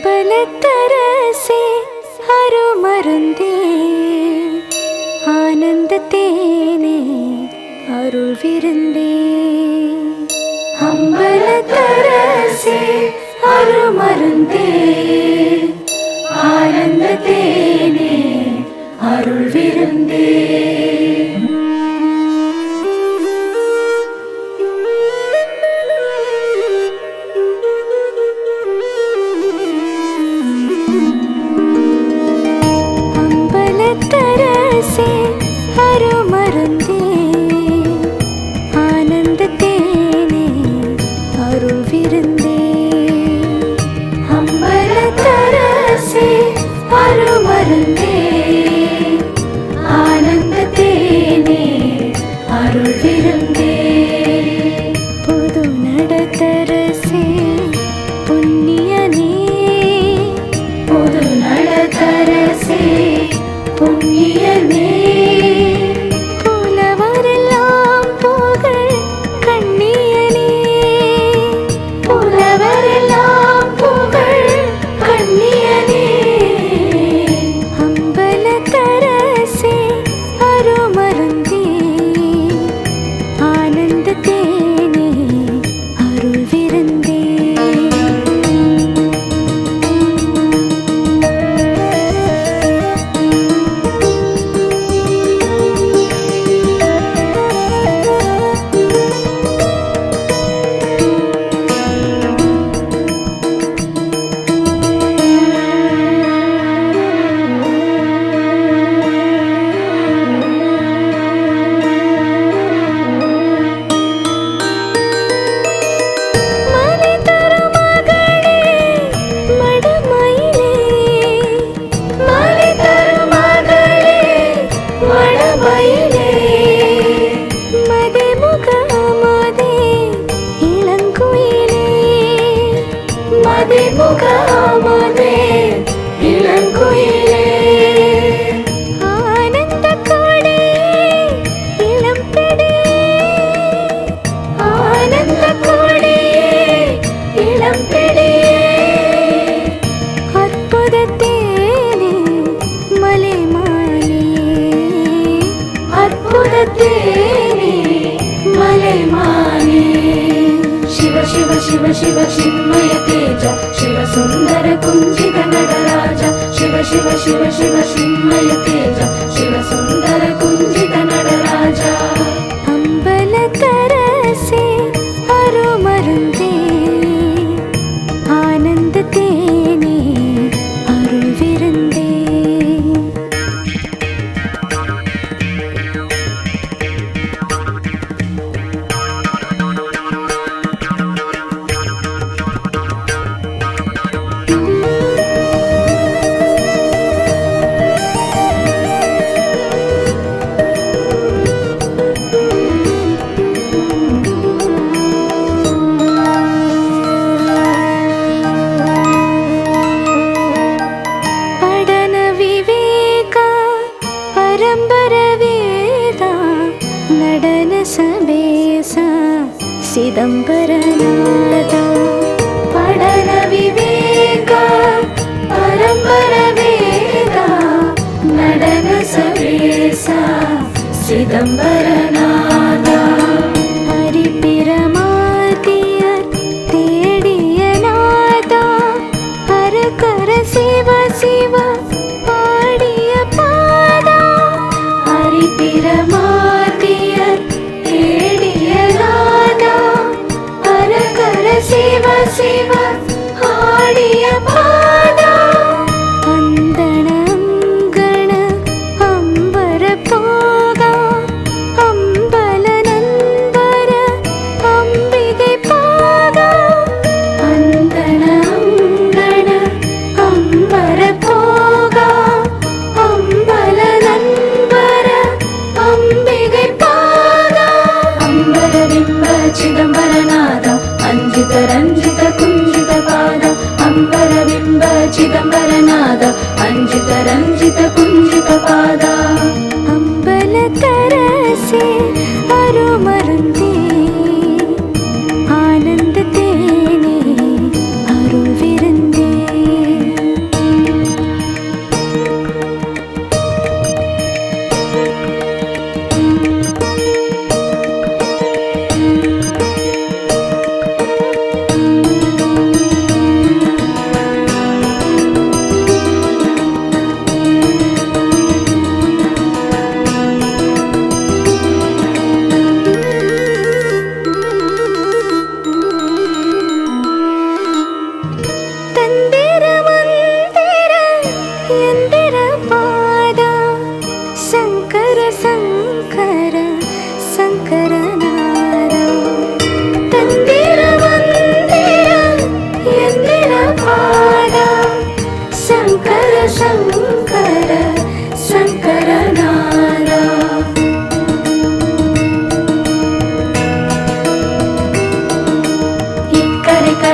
அம்பலத்தரசே அருமருந்தே ஆனந்த தேனே அருள் விருந்தே அம்பலத்தரசே அருமருந்தே ஆனந்த தேனே அருள் விருந்தே शिव शिव शिव शिव चिन्मय शिव शिव शिन्मय तेज शिव सुन्दर चिदम्बर नागा पडन Viveka परम्परवेदा नडन समेष सिदम्बरना te juro.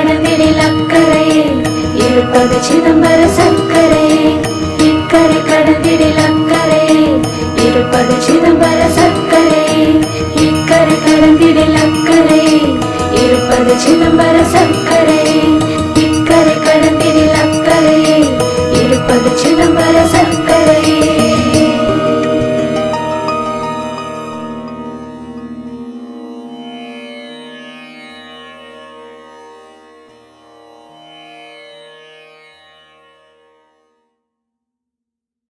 கடலில் அக்கறையே இருப்பது சிதம்பர சர்க்கரையே இக்கரை கடலில் அக்கறையே இருப்பது சிதம்பர சர்க்கரையே இக்கரை கடலில் அக்கறையே இருப்பது சிதம்பர சர்க்கரை.